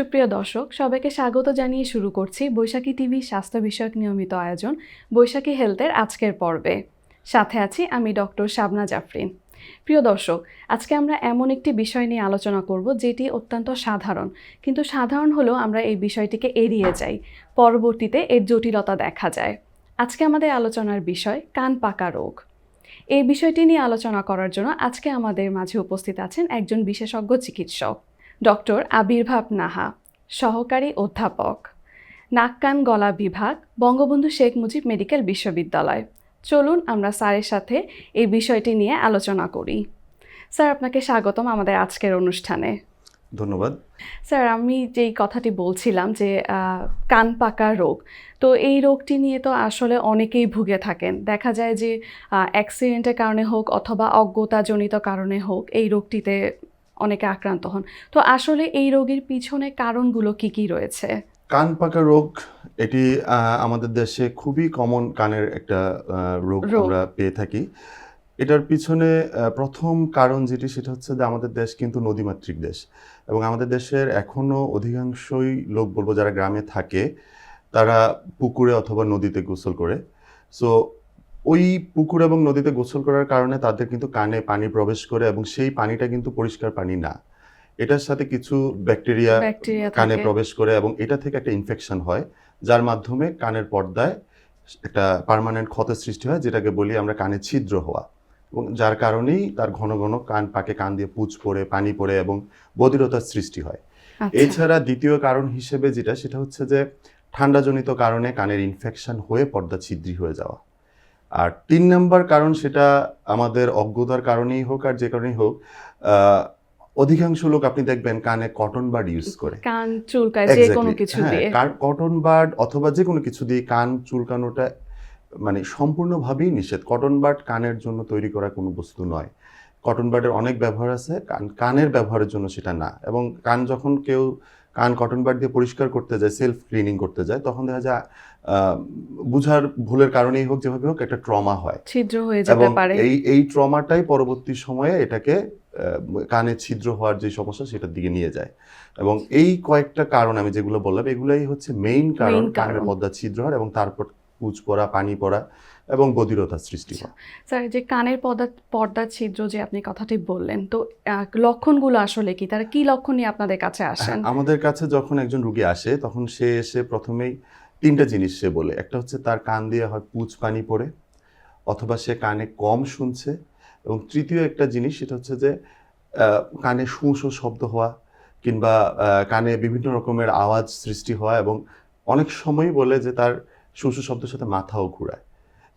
সুপ্রিয় দর্শক, সবাইকে স্বাগত জানিয়ে শুরু করছি বৈশাখী টিভি স্বাস্থ্য বিষয়ক নিয়মিত আয়োজন বৈশাখী হেলথের আজকের পর্বে। সাথে আছি আমি ডক্টর শাবনা জাফরিন। প্রিয় দর্শক, আজকে আমরা এমন একটি বিষয় নিয়ে আলোচনা করব যেটি অত্যন্ত সাধারণ। কিন্তু সাধারণ হলেও আমরা এই বিষয়টিকে এড়িয়ে যাই। পরবর্তীতে এর জটিলতা দেখা যায়। আজকে আমাদের আলোচনার বিষয়, কান পাকা রোগ। এই বিষয়টি নিয়ে আলোচনা করার জন্য আজকে আমাদের মাঝে উপস্থিত আছেন একজন বিশেষজ্ঞ চিকিৎসক। ডক্টর আবির্ভাব নাহা সহকারী অধ্যাপক নাক কান গলা বিভাগ বঙ্গবন্ধু শেখ মুজিব মেডিকেল বিশ্ববিদ্যালয়। চলুন আমরা স্যারের সাথে এই বিষয়টি নিয়ে আলোচনা করি। স্যার আপনাকে স্বাগতম আমাদের আজকের অনুষ্ঠানে। ধন্যবাদ। স্যার আমি যেই কথাটি বলছিলাম যে কান পাকা রোগ তো এই রোগটি নিয়ে তো আসলে অনেকেই ভুগে থাকেন। দেখা যায় যে অ্যাক্সিডেন্টের কারণে হোক অথবা অজ্ঞতাজনিত কারণে হোক এই রোগটিতে অনেকে আক্রান্ত হন। তো আসলে এই রোগের পিছনে কারণগুলো কি কি রয়েছে? কান পাকা রোগ এটি আমাদের দেশে খুবই কমন কানের একটা রোগ। আমরা পেয়ে থাকি। এটার পিছনে প্রথম কারণ যেটি সেটা হচ্ছে যে আমাদের দেশ কিন্তু নদীমাতৃক দেশ এবং আমাদের দেশের এখনও অধিকাংশই লোক বলব যারা গ্রামে থাকে তারা পুকুরে অথবা নদীতে গোসল করে। সো ওই পুকুর এবং নদীতে গোসল করার কারণে তাদের কিন্তু কানে পানি প্রবেশ করে এবং সেই পানিটা কিন্তু পরিষ্কার পানি না। এটার সাথে কিছু ব্যাকটেরিয়া কানে প্রবেশ করে এবং এটা থেকে একটা ইনফেকশন হয় যার মাধ্যমে কানের পর্দায় একটা পার্মানেন্ট ক্ষতের সৃষ্টি হয় যেটাকে বলি আমরা কানে ছিদ্র হওয়া। এবং যার কারণেই তার ঘন ঘন কান পাকে কান দিয়ে পুজ পড়ে পানি পড়ে এবং বধিরতার সৃষ্টি হয়। আচ্ছা। এছাড়া দ্বিতীয় কারণ হিসেবে যেটা সেটা হচ্ছে যে ঠান্ডাজনিত কারণে কানের ইনফেকশন হয়ে পর্দা ছিদ্রি হয়ে যাওয়া। আর তিন নম্বর কারণ সেটা আমাদের অজ্ঞতার কারণেই হোক আর যে কারণেই হোক আহ, অধিকাংশ লোক আপনি দেখবেন কানে কটন বার্ড ইউজ করে। কান চুলকায় যে কোনো কিছু হ্যাঁ, দিয়ে। কটন বার্ড অথবা যে কোনো কিছু দিয়ে কান চুলকানোটা মানে সম্পূর্ণভাবেই নিষেধ। কটন বার্ড কানের জন্য তৈরি করা কোনো বস্তু নয়। কটন বার্ডের অনেক ব্যবহার আছে কান কানের ব্যবহারের জন্য সেটা না। এবং কান যখন কেউ কান কটন বাড দিয়ে পরিষ্কার করতে যায় সেলফ ক্লিনিং করতে যায় তখন দেখা যায় বুঝার ভুলের কারণেই হোক যেভাবে হোক একটা ট্রমা হয়। ছিদ্র হয়ে যেতে এবং পারে। এই এই ট্রমাটাই পরবর্তী সময়ে এটাকে কানে ছিদ্র হওয়ার যে সমস্যা সেটার দিকে নিয়ে যায়। এবং এই কয়েকটা কারণ আমি যেগুলো বললাম এগুলাই হচ্ছে মেইন কারণ কানের। পর্দা ছিদ্র হওয়ার এবং তারপর পুজ পড়া পানি পড়া এবং বধিরতার সৃষ্টি হওয়া স্যার যে কানের পর্দা পর্দার ছিদ্র যে আপনি কথাটি বললেন তো লক্ষণগুলো আসলে কি? তারা কি লক্ষণ নিয়ে আপনাদের কাছে আসেন? আমাদের কাছে যখন একজন রুগী আসে তখন সে এসে প্রথমেই তিনটা জিনিস সে বলে। একটা হচ্ছে তার কান দিয়ে হয় পুজ পানি পড়ে অথবা সে কানে কম শুনছে। এবং তৃতীয় একটা জিনিস সেটা হচ্ছে যে কানে শু শু শব্দ হওয়া কিংবা কানে বিভিন্ন রকমের আওয়াজ সৃষ্টি হওয়া এবং অনেক সময় বলে যে তার শু শু শব্দের সাথে মাথাও ঘুরায়।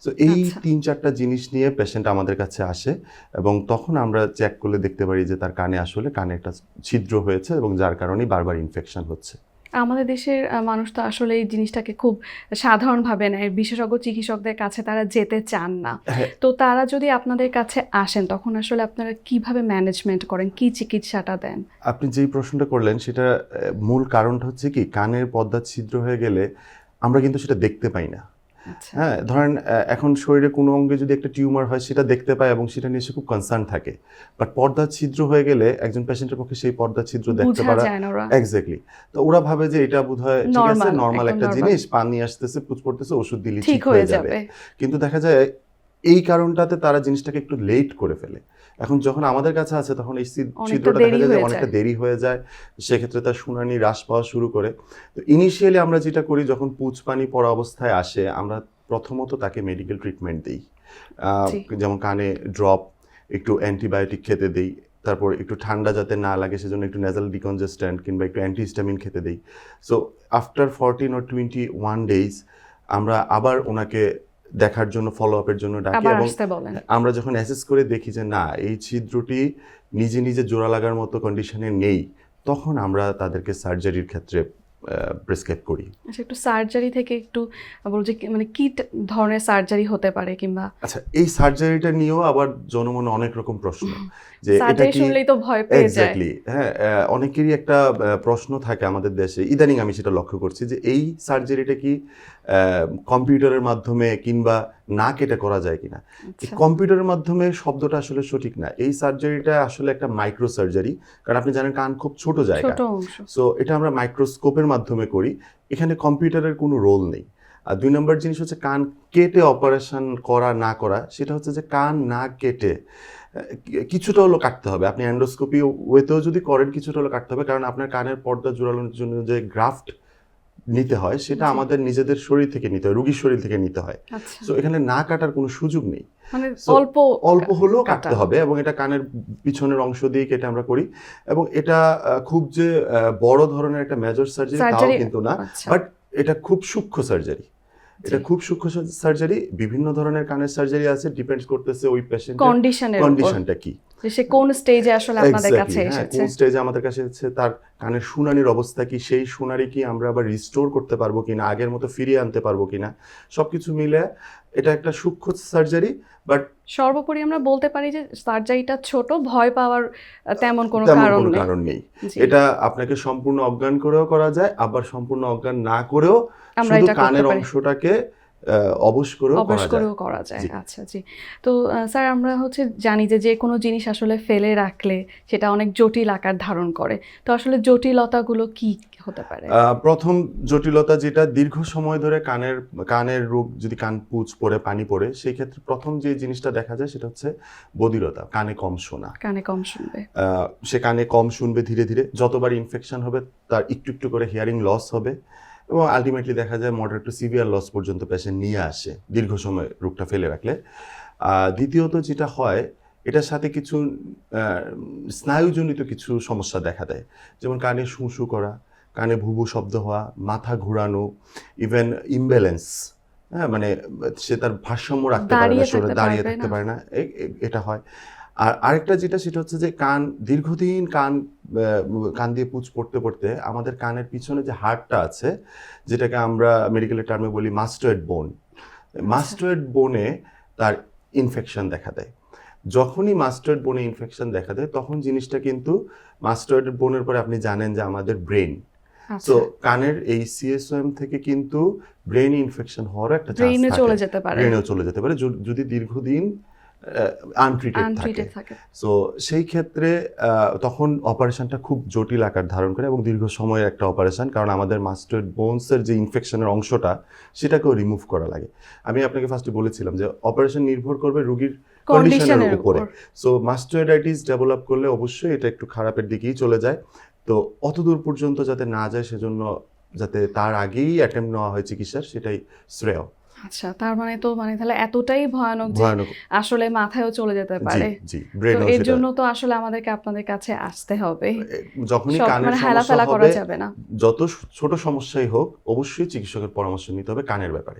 তো এই আচ্ছা। তিন চারটা জিনিস নিয়ে পেশেন্ট আমাদের কাছে আসে এবং তখন আমরা চেক করলে দেখতে পারি যে তার কানে আসলে কানে একটা ছিদ্র হয়েছে এবং যার কারণেই বারবার ইনফেকশন হচ্ছে। আমাদের দেশের মানুষ তো আসলে এই জিনিসটাকে খুব সাধারণভাবে নেয়। বিশেষজ্ঞ চিকিৎসকদের কাছে তারা যেতে চান না। হ্যাঁ। তো তারা যদি আপনাদের কাছে আসেন তখন আসলে আপনারা কীভাবে ম্যানেজমেন্ট করেন? কি চিকিৎসাটা দেন? আপনি যেই প্রশ্নটা করলেন সেটা মূল কারণটা হচ্ছে কি কানের পর্দা ছিদ্র হয়ে গেলে আমরা কিন্তু সেটা দেখতে পাই না। হ্যাঁ ধরেন এখন শরীরে কোনো অঙ্গে যদি একটা টিউমার হয় সেটা দেখতে পায় এবং সেটা নিয়ে সে খুব কনসার্ন থাকে। বাট পর্দার ছিদ্র হয়ে গেলে একজন পেশেন্টের পক্ষে সেই পর্দার ছিদ্র দেখতে পারা এক্স্যাক্টলি তো ওরা ভাবে যে এটা বোধহয় ঠিক আছে নর্মাল একটা জিনিস পানি আসতেছে পুচ পড়তেছে ওষুধ দিলে ঠিক হয়ে যাবে। কিন্তু দেখা যায় এই কারণটাতে তারা জিনিসটাকে একটু লেট করে ফেলে। এখন যখন আমাদের কাছে আছে তখন এই ছিদ্রটা দেরি দেখা যায় অনেকটা। দেরি হয়ে যায়। সেক্ষেত্রে তার শুনানি হ্রাস পাওয়া শুরু করে। তো ইনিশিয়ালি আমরা যেটা করি যখন পুচ পানি পড়া অবস্থায় আসে আমরা প্রথমত তাকে মেডিকেল ট্রিটমেন্ট দিই। যেমন কানে ড্রপ একটু অ্যান্টিবায়োটিক খেতে দিই তারপর একটু ঠান্ডা যাতে না লাগে সেজন্য একটু নেজাল ডিকনজেস্ট্যান্ট কিংবা একটু অ্যান্টিহিস্টামিন খেতে দিই। So after fourteen or twenty one days আমরা আবার ওনাকে দেখার জন্য ফলো আপের জন্য ডাকি এবং আমরা যখন অ্যাসেস করে দেখি যে না এই ছিদ্রটি নিজে নিজে জোড়া লাগার মতো কন্ডিশনে নেই তখন আমরা তাদেরকে সার্জারির ক্ষেত্রে প্রেসক্রাইব করি। আচ্ছা একটু সার্জারি থেকে একটু বলছি মানে কি ধরনের সার্জারি হতে পারে কিংবা আচ্ছা এই সার্জারিটা নিয়েও আবার জনমনে অনেক রকম প্রশ্ন যে এটা কি শুনলেই তো ভয় পেয়ে যায়। এক্স্যাক্টলি হ্যাঁ অনেকেরই একটা প্রশ্ন থাকে আমাদের দেশে। ইদানিং আমি সেটা লক্ষ্য করছি যে এই সার্জারিটা কি কম্পিউটারের মাধ্যমে কিংবা না কেটে করা যায় কিনা। আচ্ছা। কম্পিউটারের মাধ্যমে শব্দটা আসলে সঠিক না। এই সার্জারিটা আসলে একটা মাইক্রো সার্জারি কারণ আপনি জানেন কান খুব ছোট জায়গা। সো এটা আমরা মাইক্রোস্কোপের মাধ্যমে করি। এখানে কম্পিউটারের কোনো রোল নেই। আর দুই নম্বর জিনিস হচ্ছে কান কেটে অপারেশন করা না করা সেটা হচ্ছে যে কান না কেটে কিছুটা হলো কাটতে হবে। আপনি অ্যান্ডোস্কোপি ওয়েতেও যদি করেন কিছুটা হলো কাটতে হবে কারণ আপনার কানের পর্দা জোড়ানোর জন্য যে গ্রাফট নিতে হয় সেটা আমাদের নিজেদের শরীর থেকে নিতে হয় রুগীর শরীর থেকে নিতে হয়। তো এখানে না কাটার কোনো সুযোগ নেই। মানে অল্প অল্প হলেও কাটতে হবে এবং এটা কানের পিছনের অংশ দিয়ে কেটে আমরা করি এবং এটা খুব যে বড় ধরনের একটা মেজর সার্জারি তাও কিন্তু না আচ্ছা। বাট এটা খুব সূক্ষ্ম সার্জারি এটা খুব সূক্ষ্ম সার্জারি বিভিন্ন ধরনের কানের সার্জারি আছে ডিপেন্ডস করতেছে ওই পেশেন্টের কন্ডিশনের কন্ডিশনটা কি। সে কোন স্টেজে আসলে আপনাদের কাছে হ্যাঁ, এসেছে। কোন স্টেজে আমাদের কাছে এসেছে তার কানের শুনানির অবস্থা কি সেই শুনানি কি আমরা আবার রিস্টোর করতে পারব কিনা আগের মতো ফিরিয়ে আনতে পারব কিনা সবকিছু মিলে এটা একটা সূক্ষ্ম সার্জারি বাট সর্বোপরি আমরা বলতে পারি যে সার্জারিটা ছোট ভয় পাওয়ার তেমন কোনো কারণ কারণ নেই। এটা আপনাকে সম্পূর্ণ অজ্ঞান করেও করা যায় আবার সম্পূর্ণ অজ্ঞান না করেও আমরা শুধু এটা কানের অংশটাকে অবশ করেও অবশ করেও করা যায়। আচ্ছা জি। তো স্যার আমরা হচ্ছে জানি যে যে কোনো জিনিস আসলে ফেলে রাখলে সেটা অনেক জটিল আকার ধারণ করে। তো আসলে জটিলতাগুলো কি হতে পারে? প্রথম জটিলতা যেটা দীর্ঘ সময় ধরে কানের কানের রোগ যদি কান পুজ পড়ে পানি পড়ে সেই ক্ষেত্রে প্রথম যে জিনিসটা দেখা যায় সেটা হচ্ছে বধিরতা কানে কম শোনা। কানে কম শুনবে। সে কানে কম শুনবে ধীরে ধীরে। যতবার ইনফেকশন হবে তার একটু একটু করে হিয়ারিং লস হবে। এবং আলটিমেটলি দেখা যায় মডারেট টু সিভিয়ার লস পর্যন্ত পেশেন্ট নিয়ে আসে দীর্ঘ সময় রোগটা ফেলে রাখলে। আর দ্বিতীয়ত যেটা হয় এটার সাথে কিছু স্নায়ুজনিত কিছু সমস্যা দেখা দেয়। যেমন কানে শু শু করা কানে ভুবু শব্দ হওয়া মাথা ঘোরানো ইভেন ইমব্যালেন্স হ্যাঁ মানে সে তার ভারসাম্য রাখতে পারে না দাঁড়িয়ে থাকতে। পারে না। এটা হয়। আর আরেকটা যেটা সেটা হচ্ছে যে কান দীর্ঘদিন কান কান দিয়ে পুচ পড়তে পড়তে আমাদের কানের পিছনে যে হাড়টা আছে যেটাকে আমরা মেডিকেলের টার্মে বলি মাস্টয়েড বোন মাস্টয়েড বোনে তার ইনফেকশন দেখা দেয়। যখনই মাস্টার্ড বোনে ইনফেকশন দেখা দেয় তখন জিনিসটা কিন্তু মাস্টার্ড বোনের পরে আপনি জানেন যে আমাদের ব্রেন। আচ্ছা। তো কানের এই সিএসওএম থেকে কিন্তু ব্রেন ইনফেকশন হওয়ার একটা চান্স থাকে। চলে যেতে পারে। ব্রেনেও চলে যেতে পারে। যদি দীর্ঘদিন আনট্রিটেড থাকে। সো সেই ক্ষেত্রে তখন অপারেশনটা খুব জটিল আকার ধারণ করে এবং দীর্ঘ সময়ের একটা অপারেশন কারণ আমাদের মাস্টার বোনসের যে ইনফেকশনের অংশটা সেটাকেও রিমুভ করা লাগে। আমি আপনাকে ফার্স্টে বলেছিলাম যে অপারেশন নির্ভর করবে রোগীর কন্ডিশনের উপরে। সো মাস্টার্ডাইটিস ডেভেলপ করলে অবশ্যই এটা একটু খারাপের দিকেই চলে যায়। তো অতদূর পর্যন্ত যাতে না যায় সেজন্য যাতে তার আগেই অ্যাটেম্প নেওয়া হয় চিকিৎসার সেটাই শ্রেয়। আচ্ছা তার মানে তো মানে তাহলে এতটাই ভয়ানক যে আসলে মাথায়ও চলে যেতে পারে। জি তো এর জন্য তো আসলে আমাদেরকে আপনাদের কাছে আসতে হবে। যখনই কানের মানে সমস্যা করা যাবে না। যত ছোট সমস্যাই হোক অবশ্যই চিকিৎসকের পরামর্শ নিতে হবে কানের ব্যাপারে।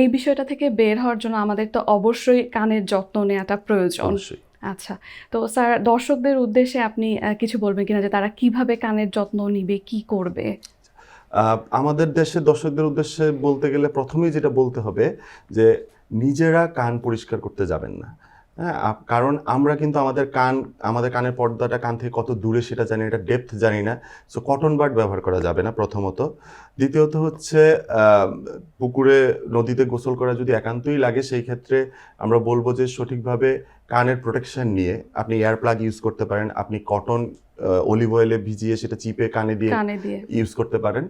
এই বিষয়টা থেকে বের হওয়ার জন্য আমাদের তো অবশ্যই কানের যত্ন নেওয়াটা প্রয়োজন। অবশ্যই। আচ্ছা তো স্যার দর্শকদের উদ্দেশ্যে আপনি কিছু বলবেন কিনা যে তারা কীভাবে কানের যত্ন নিবে কি করবে? আমাদের দেশের দর্শকদের উদ্দেশ্যে বলতে গেলে প্রথমেই যেটা বলতে হবে যে নিজেরা কান পরিষ্কার করতে যাবেন না। হ্যাঁ কারণ আমরা কিন্তু আমাদের কান, আমাদের কানের পর্দাটা কান থেকে কত দূরে সেটা জানি এটা ডেপথ জানি না সো কটন বাড ব্যবহার করা যাবে না প্রথমত। দ্বিতীয়ত হচ্ছে পুকুরে, নদীতে গোসল করা যদি একান্তই লাগে, সেই ক্ষেত্রে আমরা বলব যে সঠিকভাবে কানের প্রোটেকশন নিয়ে আপনি এয়ার প্লাগ ইউজ করতে পারেন, আপনি কটন অলিভ অয়েলে ভিজিয়ে সেটা চিপে কানে দিয়ে ইউজ করতে পারেন।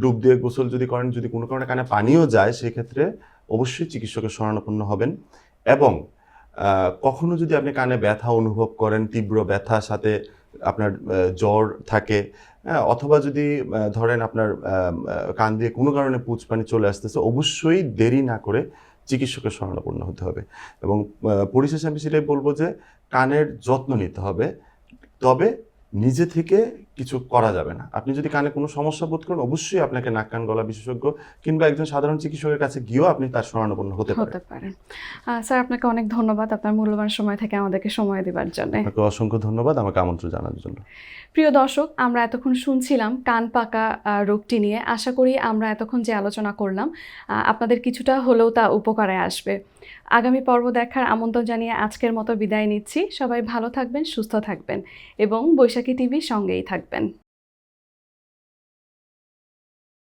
ডুব দিয়ে গোসল যদি করেন যদি কোনো কারণে কানে পানিও যায় সেক্ষেত্রে অবশ্যই চিকিৎসকের শরণাপন্ন হবেন। এবং কখনো যদি আপনি কানে ব্যথা অনুভব করেন তীব্র ব্যথা সাথে আপনার জ্বর থাকে হ্যাঁ, অথবা যদি ধরেন আপনার কান দিয়ে কোনো কারণে পুচ পানি চলে আসতেছে অবশ্যই দেরি না করে চিকিৎসকের শরণাপন্ন হতে হবে। এবং পরিশেষে আমি সেটাই বলব যে কানের যত্ন নিতে হবে। তবে নিজে থেকে কিছু করা যাবে না। আপনি যদি কানে কোনো সমস্যা বোধ করেন অবশ্যই আপনাকে নাক কান গলা বিশেষজ্ঞ কিংবা একজন সাধারণ চিকিৎসকের কাছে গিয়েও আপনি তার শরণাপন্ন হতে পারেন। হতে পারে। স্যার আপনাকে অনেক ধন্যবাদ আপনার মূল্যবান সময় থেকে আমাদেরকে সময় দেওয়ার জন্য। আপনাকে অসংখ্য ধন্যবাদ আমাকে আমন্ত্রণ জানার জন্য। প্রিয় দর্শক আমরা এতক্ষণ শুনছিলাম কান পাকা রোগটি নিয়ে। আশা করি আমরা এতক্ষণ যে আলোচনা করলাম আপনাদের কিছুটা হলেও তা উপকারে আসবে। আগামী পর্ব দেখার আমন্ত্রণ জানিয়ে আজকের মতো বিদায় নিচ্ছি। সবাই ভালো থাকবেন সুস্থ থাকবেন এবং বৈশাখী টিভির সঙ্গেই থাকবেন। been.